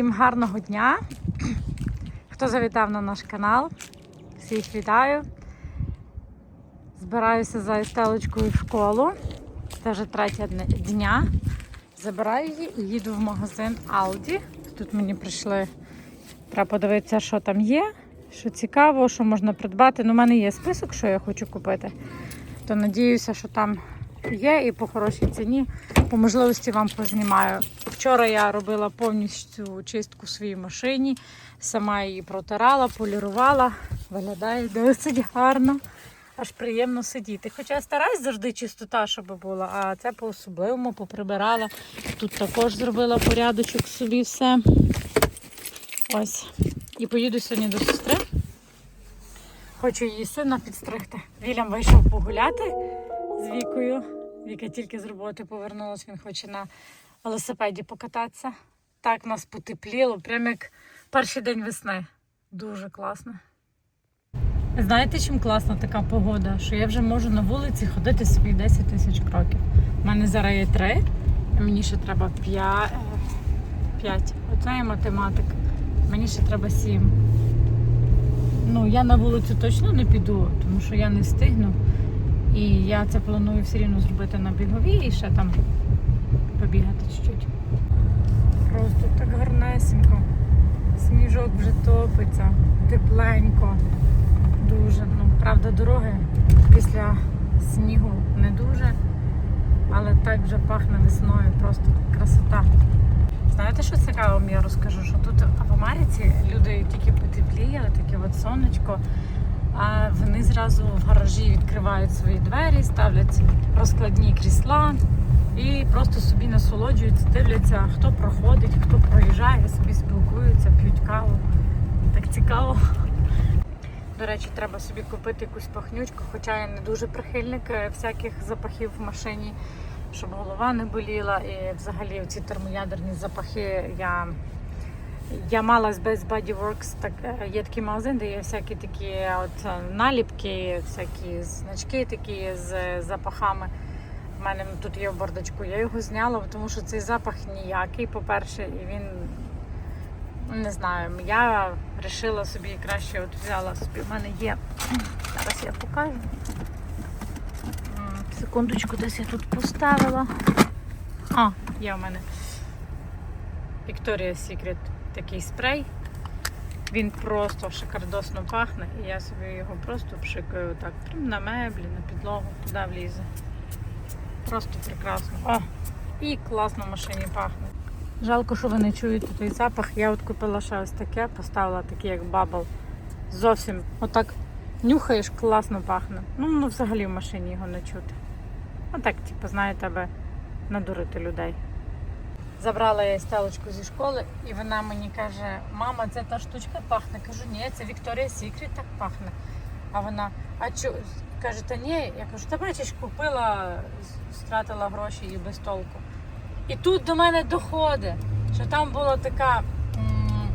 Всім гарного дня. Хто завітав на наш канал, всіх вітаю. Збираюся за Естелочкою в школу. Це вже третя дня. Забираю її і їду в магазин Aldi. Тут мені прийшли. Треба подивитися, що там є, що цікаво, що можна придбати. Ну, у мене є список, що я хочу купити. То надіюся, що там є і по хорошій ціні. По можливості вам познімаю. Вчора я робила повністю чистку в своїй машині, сама її протирала, полірувала. Виглядає досить гарно. Аж приємно сидіти. Хоча я стараюсь завжди чистота, щоб була, а це по-особливому поприбирала. Тут також зробила порядочок собі все. Ось. І поїду сьогодні до сестри. Хочу її сина підстригти. Вільям вийшов погуляти з Вікою. Віка тільки з роботи повернулась, він хоче на велосипеді покататися. Так нас потепліло, прям як перший день весни. Дуже класно. Знаєте, чим класна така погода? Що я вже можу на вулиці ходити собі 10 тисяч кроків. У мене зараз є 3, а мені ще треба 5. 5. Оце є математика. Мені ще треба 7. Ну, я на вулицю точно не піду, тому що я не встигну. І я це планую все рівно зробити на біговій і ще там побігати чуть-чуть. Просто так гарнесенько. Сніжок вже топиться, тепленько. Дуже. Ну, правда, дороги після снігу не дуже, але так вже пахне весною, просто красота. Знаєте, що цікаво, я розкажу, що тут в Америці люди тільки потепліє, таке от сонечко, а вони зразу в гаражі відкривають свої двері, ставлять розкладні крісла і просто собі насолоджуються, дивляться, хто проходить, хто проїжджає, собі спілкуються, п'ють каву. Так цікаво. До речі, треба собі купити якусь пахнючку, хоча я не дуже прихильник е, всяких запахів в машині, щоб голова не боліла. І взагалі ці термоядерні запахи я. Я мала з Best Body Works, так, е, є такий магазин, де є всякі такі от е, наліпки, всякі значки такі з е, запахами. У мене тут є в бардачку. Я його зняла, тому що цей запах ніякий, по-перше, і він не знаю. Я вирішила собі краще от взяла собі. У мене є. Зараз я покажу. Секундочку, десь я тут поставила. А, є у мене Victoria's Secret такий спрей. Він просто шикардосно пахне, і я собі його просто пшикаю так, прямо на меблі, на підлогу, туди влізе. Просто прекрасно. О! І класно в машині пахне. Жалко, що ви не чуєте той запах. Я от купила ще ось таке, поставила таке, як бабл. Зовсім отак нюхаєш, класно пахне. Ну, ну взагалі в машині його не чути. Отак, типу, знаєте, аби надурити людей. Забрала я стелочку зі школи, і вона мені каже: мама, це та штучка пахне. Кажу, ні, це Victoria's Secret так пахне. А вона, а чо? Каже, та ні, я кажу, та бачиш, купила, стратила гроші і без толку. І тут до мене доходить, що там була така.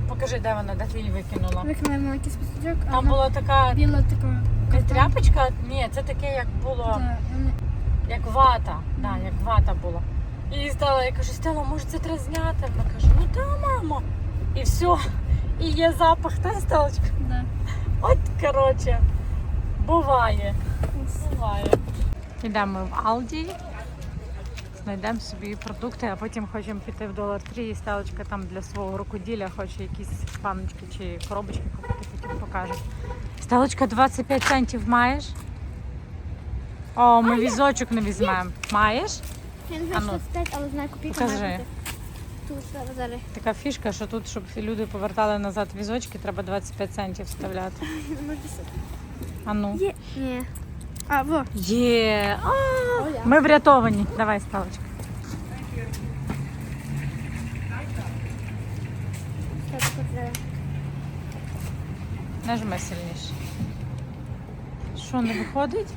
Покажи, де вона, де ти її викинула. Викинули маленький списочок, а Там була така біла така. не тряпочка, ні, це таке, як було, Да, як вата. Да, як вата була. І стала, я кажу, Стела, може це треба зняти? Вона каже, ну та мамо. І все. І є запах, та Стелочка? да. От коротше, буває. Буває. Йдемо в Алді, знайдемо собі продукти, а потім хочемо піти в Dollar Tree і стелочка там для свого рукоділля хоче якісь баночки чи коробочки купити, потім покаже. Стелочка 25 центів маєш? О, ми візочок не візьмемо. Маєш? Я не знаю, ну. що це стать, але знаю копійку. Покажи. має бути. Тут зараз, зараз. Така фішка, що тут, щоб люди повертали назад візочки, треба 25 центів вставляти. Сюди. А ну. Є. Ні. А, во. Є. А, Ми врятовані. Давай, сталочка. Так, тут зараз. Нажми сильніше. Що, не виходить?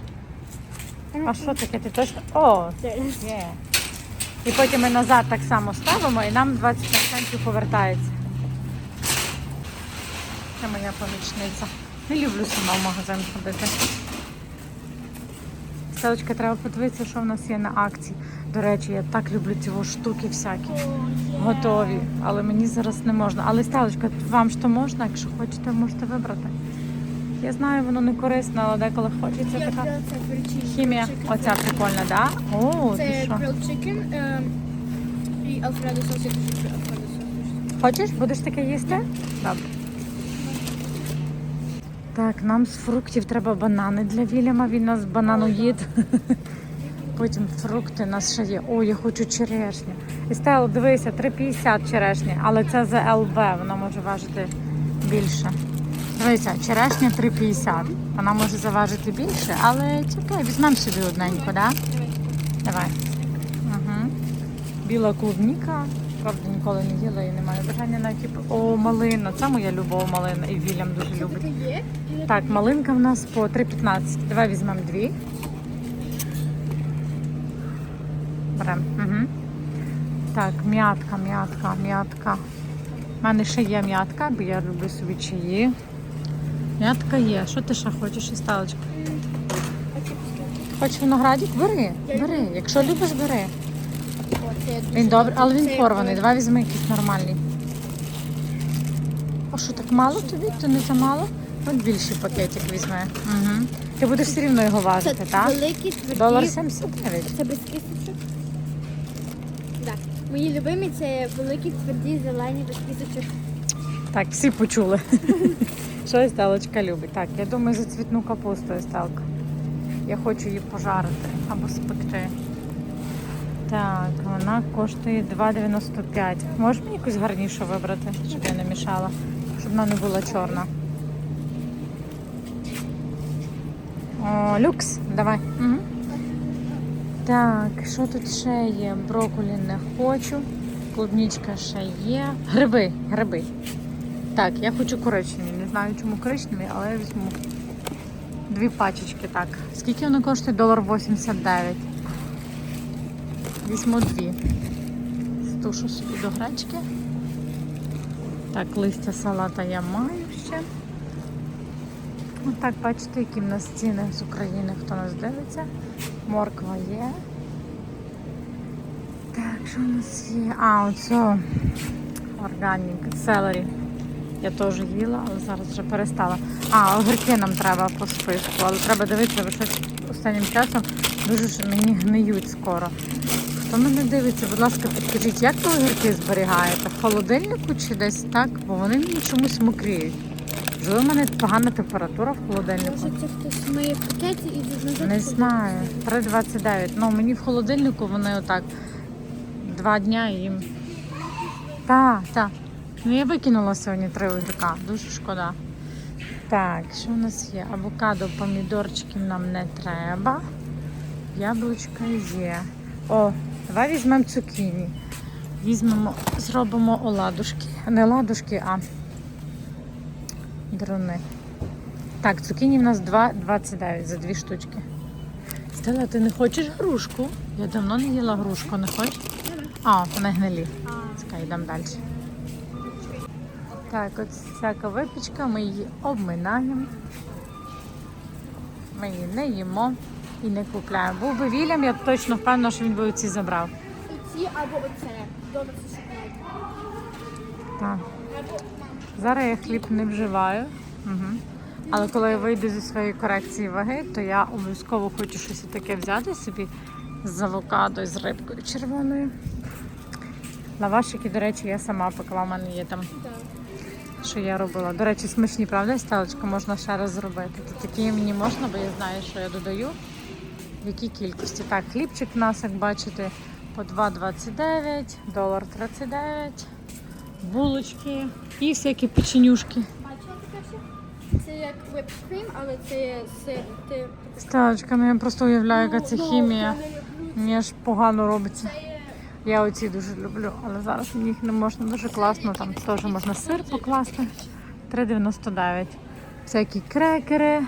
А що таке? Ти точно. О, є. І потім ми назад так само ставимо і нам 25 центів повертається. Це моя помічниця. Не люблю сама в магазин ходити. Селочка, треба подивитися, що в нас є на акції. До речі, я так люблю ці штуки всякі. Готові. Але мені зараз не можна. Але сталочка, вам то можна, якщо хочете, можете вибрати. Я знаю, воно не корисне, але деколи хочеться Я така. взяла це grilled Хімія, chicken. оця прикольна, да? О, ти Це що? grilled chicken ем, і алфредо сос, я дуже люблю. Хочеш? Будеш таке їсти? Добре. Так, нам з фруктів треба банани для Вільяма. Він нас бананоїд. Потім фрукти у нас ще є. О, я хочу черешню. І стало, дивися, 3,50 черешні, але це за ЛБ, вона може важити більше. Дивися, черешня 3,50. Вона може заважити більше, але чекай, візьмемо собі одненьку, так? Да? Давай. Угу. Біла клубніка. Правда, ніколи не їла і немає бажання навіть. О, малина. Це моя любов малина. І Вільям дуже любить. Так, малинка в нас по 3,15. Давай візьмемо дві. Беремо. Угу. Так, м'ятка, м'ятка, м'ятка. У мене ще є м'ятка, бо я люблю собі чаї. М'ятка є. Що ти ще хочеш, це після. Хочеш виноградик? Бери, бери. Якщо любиш, бери. Він добрий, але він порваний. Давай візьми якийсь нормальний. А що, так мало тобі? То не замало? От більший пакетик візьми. Угу. Ти будеш все рівно його важити, так? великі тверді. Долар 79. Це без кісточок? Так. Мої любимі це великі тверді зелені без кісточок. Так, всі почули. Що Estелочка любить. Так, я думаю, за цвітну капусту Estелка. Я хочу її пожарити або спекти. Так, вона коштує 2,95. Можеш мені якусь гарнішу вибрати, щоб я не мішала, щоб вона не була чорна. О, люкс, давай. Угу. Так, що тут ще є? Брокколі не хочу. Клубнічка ще є. Гриби, гриби. Так, я хочу коричневі. Не знаю, чому коричневі, але я візьму дві пачечки. Так. Скільки воно коштує? Долар 89. Візьму дві. Стушу собі до гречки. Так, листя салата я маю ще. Отак, бачите, які в нас ціни з України, хто нас дивиться. Морква є. Так, що у нас є? А, оце органік, селері. Я теж їла, але зараз вже перестала. А, огірки нам треба по списку, але треба дивитися, бо щось останнім часом дуже ж мені гниють скоро. Хто мене дивиться, будь ласка, підкажіть, як ви огірки зберігаєте? В холодильнику чи десь так? Бо вони мені чомусь мокріють. Можливо, в мене погана температура в холодильнику. Може це хтось миє в пакеті і назад. Не знаю. 3,29. Ну, мені в холодильнику вони отак два дня їм. Так, так. Ну я викинула сьогодні три огірка. Дуже шкода. Так, що у нас є? Авокадо, помідорчиків нам не треба. Яблучка є. О, давай візьмемо цукіні. Візьмемо, зробимо оладушки. Не ладушки, а дрони. Так, цукіні в нас 2,29 за дві штучки. Стella, ти не хочеш грушку? Я давно не їла грушку, не хочеш? А, вони гнилі. Чекай, йдемо далі. Так, от всяка випічка, ми її обминаємо. Ми її не їмо і не купляємо. Був би Вільям, я точно впевнена, що він би оці забрав. Оці або оце. Добре, це. Так. Зараз я хліб не вживаю. Угу. Але коли я вийду зі своєї корекції ваги, то я обов'язково хочу щось таке взяти собі з авокадо з рибкою червоною. Лавашики, до речі, я сама пекла, в мене є там. Що я робила. До речі, смачні, правда, стелечка можна ще раз зробити. То такі мені можна, бо я знаю, що я додаю. В якій кількості. Так, хлібчик у нас, як бачите, по 2,29, долар 39, булочки і всякі печенюшки. Бачила таке ще? Це як cream, але це сир. Ти... Стелечка, ну я просто уявляю, яка це Ну, хімія. я не люблю. Мені аж погано робиться. Я оці дуже люблю, але зараз мені їх не можна дуже класно. Там теж можна сир покласти. 3,99. Всякі крекери.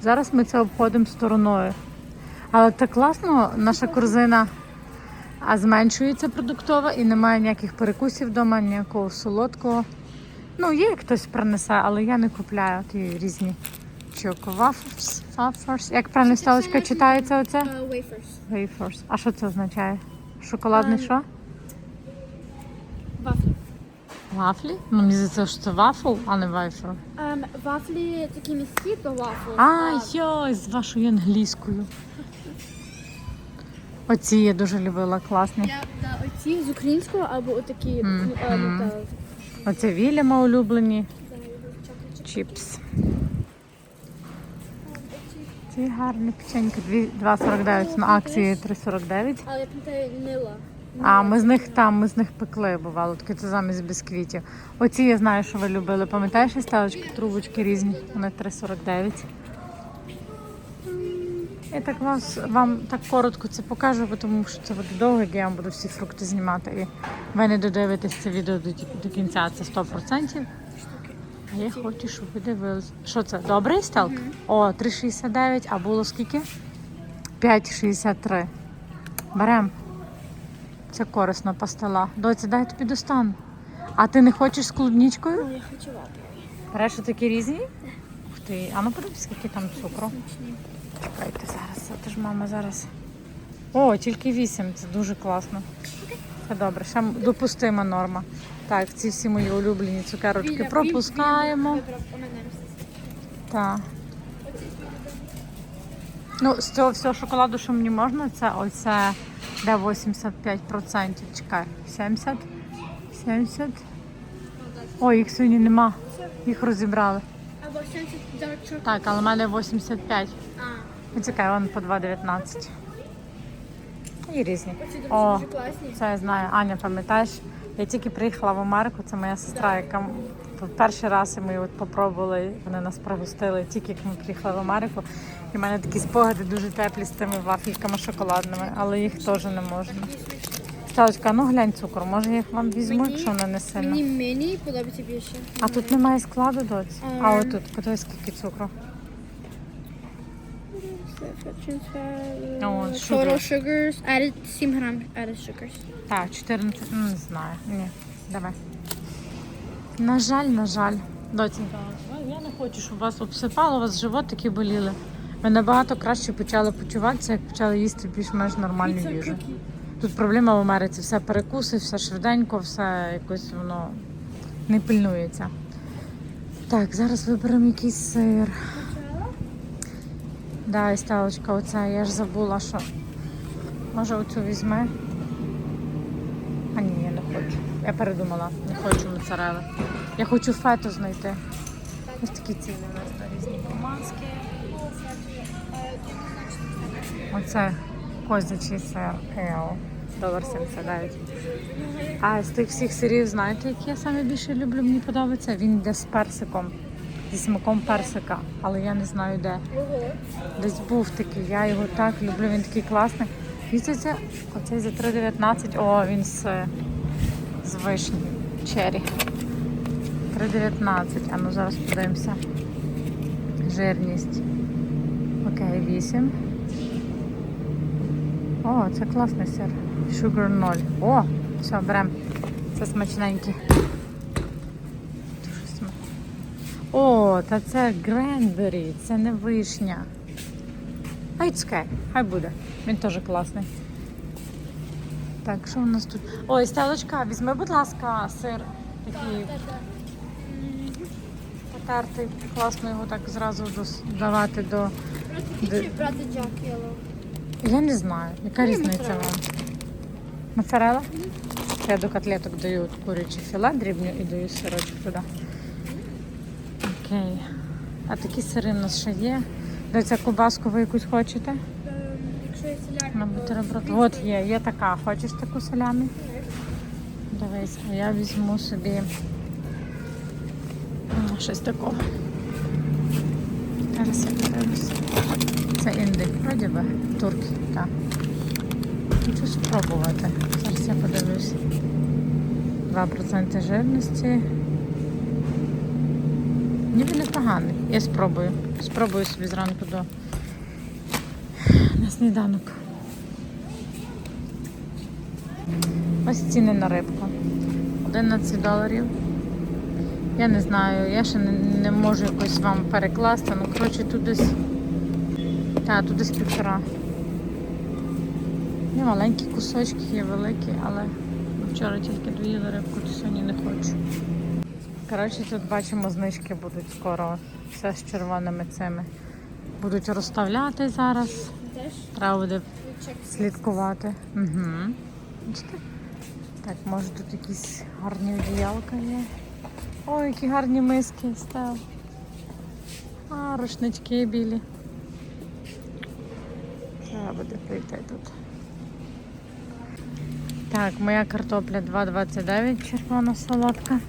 Зараз ми це обходимо стороною. Але так класно, наша корзина а зменшується продуктова і немає ніяких перекусів вдома, ніякого солодкого. Ну, є хтось принесе, але я не купляю ті різні. Waffles. Як правильно сталочка читається оце? Uh, wafers. Wafers. А що це означає? Шоколадний Ем, що? Вафлі. Вафлі? Ну, мені здається, що це вафл, а не вайфер. Um, вафлі такі міські, то вафл. А, йой, з вашою англійською. Оці я дуже любила, класні. Я да, оці з українського або отакі. Мгм. ну, ну, та, Оце Вільяма улюблені. да, chocolate. Чіпс. Ці гарні печеньки. Дві- 2,49 на акції 3,49. Але я пам'ятаю Нила. А ми з них там, ми з них пекли, бувало, таке це замість бісквітів. Оці я знаю, що ви любили. Пам'ятаєш стелочки, трубочки різні, вони 3,49. Я так вас, вам так коротко це покажу, тому що це буде довго, як я вам буду всі фрукти знімати. І ви не додивитесь це відео до, до кінця, це 100%. А я хочу, щоб ви дивились. Що це? Добрий стелк? О, 3,69, а було скільки? 5,63. Берем. Це корисно пастила. Доці, дай тобі достану. А ти не хочеш з клубничкою? Ну, я хочу вафлі. Береш такі різні? Ух ти. А ну подивись, скільки там цукру. Чекайте зараз. Це ж мама зараз. О, тільки 8, це дуже класно. Це добре, ще допустима норма. Так, ці всі мої улюблені цукерочки пропускаємо. Так. Ну, з цього всього шоколаду, що мені можна, це оце де 85%. Чекай, 70? 70? Ой, їх сьогодні нема. Їх розібрали. Або 70. Так, але в мене 85. А, Ну, Чекай, вон по 2,19. І різні. О, це я знаю. Аня, пам'ятаєш? Я тільки приїхала в Америку, це моя сестра, яка в перший раз ми от попробували, вони нас пригостили тільки як ми приїхали в Америку. І в мене такі спогади дуже теплі з тими вафельками шоколадними, але їх теж не можна. Сталочка, ну глянь цукор, може я їх вам візьму, якщо вони не сильно. Мені мені подобається більше. А тут немає складу доць. А Ем. отут, подивись, скільки цукру. О, Total sugar. sugars. Added 7 грам added sugars. Так, 14, ну, не знаю. Ні, давай. На жаль, на жаль. Доцінька, я не хочу, щоб вас обсипало, у вас животики боліли. Ви набагато краще почали почуватися, як почали їсти більш-менш нормальну їжу. Тут проблема в Америці, все перекуси, все швиденько, все якось воно не пильнується. Так, зараз виберемо якийсь сир. Да, і сталочка, оця, я ж забула, що. Може оцю візьме. А ні, я не хочу. Я передумала, не хочу моцарели. Я хочу фету знайти. Ось такі ціни у нас на різні помазки. Оце козячий сир Ел. Долар 79. А з тих всіх сирів, знаєте, які я саме більше люблю, мені подобається? Він йде з персиком, зі смаком персика, але я не знаю де. Десь був такий, я його так люблю, він такий класний. Це оцей за 3,19, о, він з, з вишні, чері. 3,19, а ну зараз подивимося. Жирність. Окей, 8. О, це класний сир. Sugar 0. О, все, беремо. Це смачненький. О, та це гренбері, це не вишня. А okay, хай буде. Він теж класний. Так, що у нас тут? Ой, Стелочка, візьми, будь ласка, сир такий потертий. Класно його так зразу давати до. Чи брати Jack Yellow? Я не знаю, яка різниця вам? Моцарелла? Я до котлеток даю куряче філе дрібню і даю сирочок туди. Окей. А такі сири в нас ще є. Дивіться, кубаску ви якусь хочете? Ем, Якщо є соляр, На бутерброд. От є, є така. Хочеш таку салямі? Дивись, а я візьму собі щось такого. Зараз я подивлюся. Це індик, вроді би, турки, так. Хочу спробувати. Зараз я подивлюсь. 2% жирності. Ніби непоганий. Я спробую. Спробую собі зранку до на сніданок. Ось ціни на рибку. 11 доларів. Я не знаю, я ще не, не можу якось вам перекласти. Ну, коротше, тут десь. Так, тут десь півтора. Є маленькі кусочки, є великі, але вчора тільки доїли рибку, то сьогодні не хочу. Коротше, тут бачимо, знижки будуть скоро. Все з червоними цими. Будуть розставляти зараз. Треба буде слідкувати. Угу. Так, може тут якісь гарні одіялка є. Ой, які гарні миски став. А, рушнички білі. Треба буде прийти тут. Так, моя картопля 2,29 червона солодка.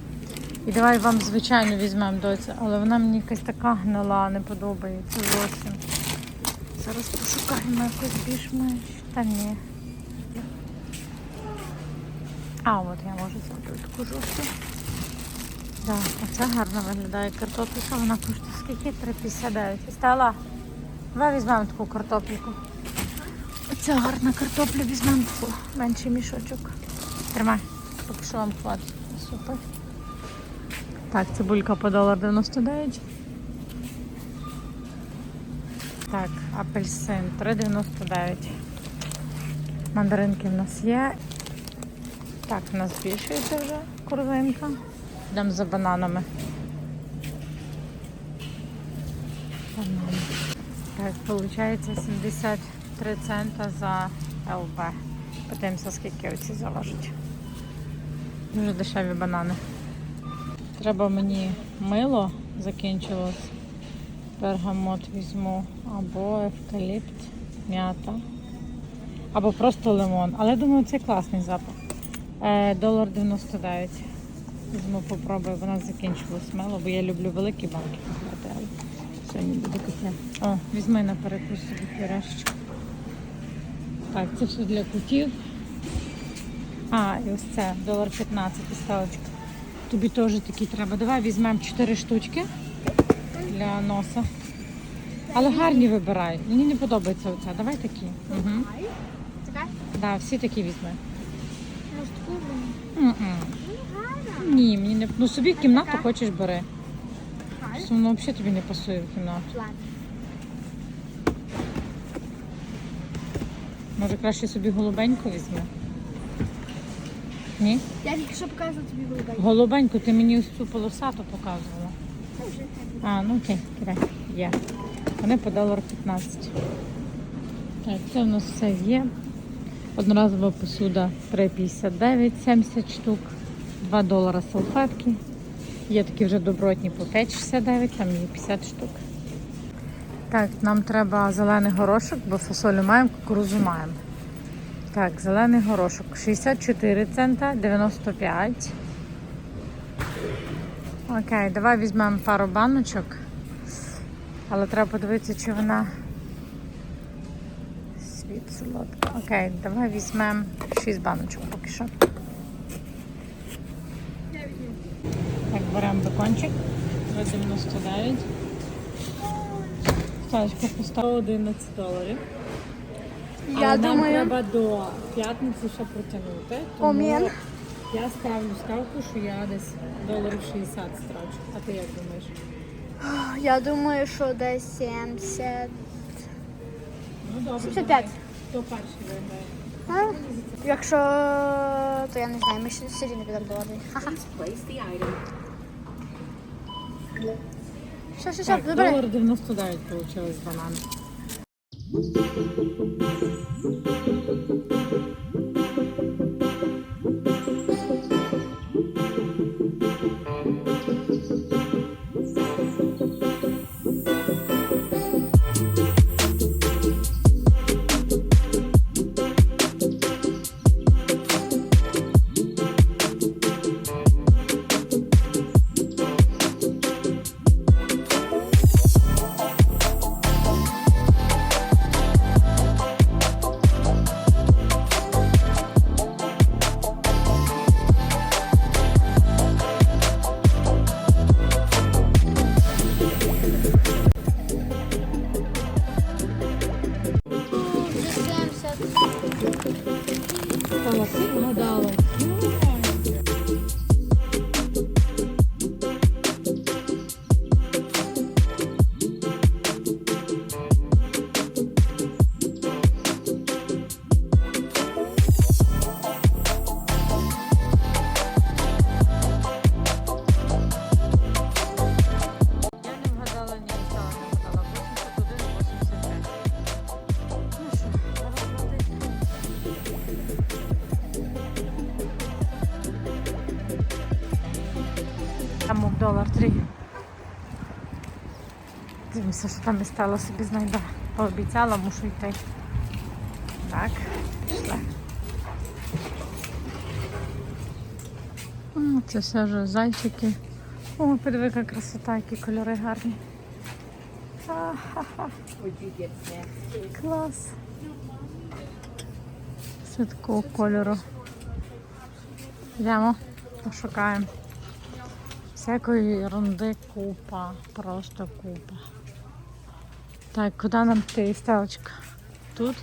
І давай вам звичайно візьмемо доцю, але вона мені якась така гнила, не подобається зовсім. Зараз пошукаємо якось більш-менш. Та ні. А, от я можу взяти таку жовту. Так, оце гарно виглядає картопелька. Вона коштує скільки? 3,59. Стала. Давай візьмемо таку картопельку. Оце гарна картопля, візьмемо таку менший мішочок. Тримай, поки що вам хватить. Супер. Так, цибулька по долар 99. Так, апельсин 3,99. Мандаринки в нас є. Так, у нас збільшується вже корзинка. Йдемо за бананами. Банани. Так, виходить 73 цента за ЛБ. Подивимося, скільки оці заважить. Дуже дешеві банани. Треба мені мило закінчилось. Бергамот візьму або евкаліпт, м'ята, або просто лимон. Але думаю, це класний запах. Е, Долар 99. Візьму, попробую, вона закінчилась мило, бо я люблю великі банки купувати, але сьогодні буде таке. О, візьми на перекус собі пюрешечку. Так, це все для котів. А, і ось це, долар 15 ставочка. Тобі теж такі треба. Давай візьмемо 4 штучки для носа. Але гарні вибирай. Мені не подобається оця. Давай такі. Угу. Да, всі такі візьми. Ні, мені не. Ну собі в кімнату хочеш бери. Воно взагалі тобі не пасує в кімнату. Може краще собі голубеньку візьми. Ні? Я тільки що показувала тобі голубей. Голубеньку, ти мені ось цю полосату показувала. Це вже так. А, ну окей, кидай. Є. Вони по долар 15. Так, це в нас все є. Одноразова посуда 3,59, 70 штук, 2 долара салфетки. Є такі вже добротні по 5,69, там є 50 штук. Так, нам треба зелений горошок, бо фасолю маємо, кукурузу маємо. Так, зелений горошок 64 цента, 95. Окей, давай візьмемо пару баночок. Але треба подивитися, чи вона світ солодка. Окей, давай візьмемо 6 баночок поки що. Так, беремо бекончик. 2,99. Ставочка по 111 доларів. Я Але нам думаю, треба до п'ятниці ще протягнути. Тому я ставлю ставку, що я десь доларів 60 страчу. А ти як думаєш? я думаю, що десь 70. Ну добре. 75. Хто перший виграє? А? Якщо, то я не знаю, ми ще все рівно підемо до води. Ха-ха. Все, все, все, Так, забери. долар 99 получилось банан. Голоси thank you там і стало собі знайде. Пообіцяла, мушу йти. Так, пішла. М, Це все вже зайчики. О, подиви, яка красота, які кольори гарні. Ха-ха-ха. Клас. Все такого кольору. Йдемо, пошукаємо. Всякої ерунди купа, просто купа. Так, куди нам йти, Стелочка? Тут?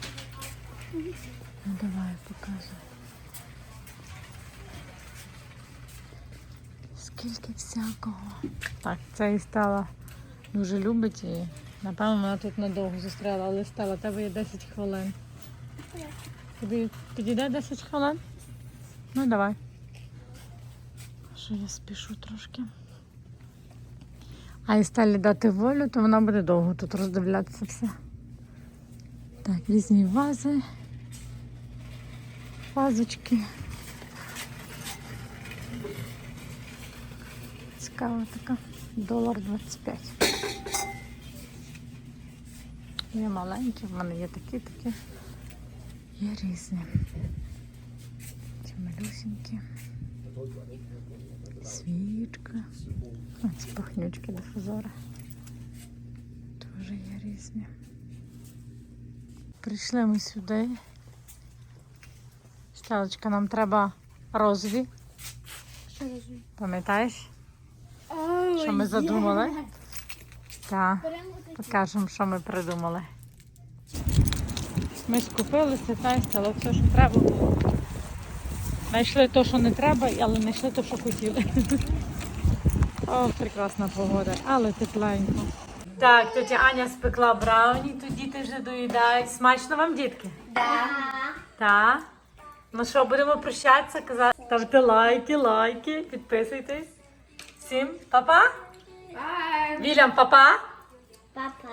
Ну давай, показуй. Скільки всякого. Так, це і стала дуже любить і напевно вона тут надовго застряла, але стала, тебе є 10 хвилин. Тобі підійде 10 хвилин? Ну давай. Що я спішу трошки. А і сталі дати волю, то вона буде довго тут роздивлятися все. Так, різні вази. Вазочки. Цікава така. Долар 25. Є маленькі, в мене є такі, такі. Є різні. Ці малюсенькі. Свічка. Ці пахнючки дифузори. Теж є різні. Прийшли ми сюди. Стелочка, нам треба розові. Що розумію? Пам'ятаєш, що ми задумали? Так. Покажемо, що ми придумали. Ми скупилися та й стало все, що треба було. Знайшли те, що не треба, але знайшли те, що хотіли. О, прекрасна погода, але тепленько. Так, тетя Аня спекла брауні, то діти вже доїдають. Смачно вам, дітки? Так. Так. Ну що, будемо прощатися, казати. Ставте лайки, лайки, підписуйтесь. Всім па-па. Вільям, па-па. Папа.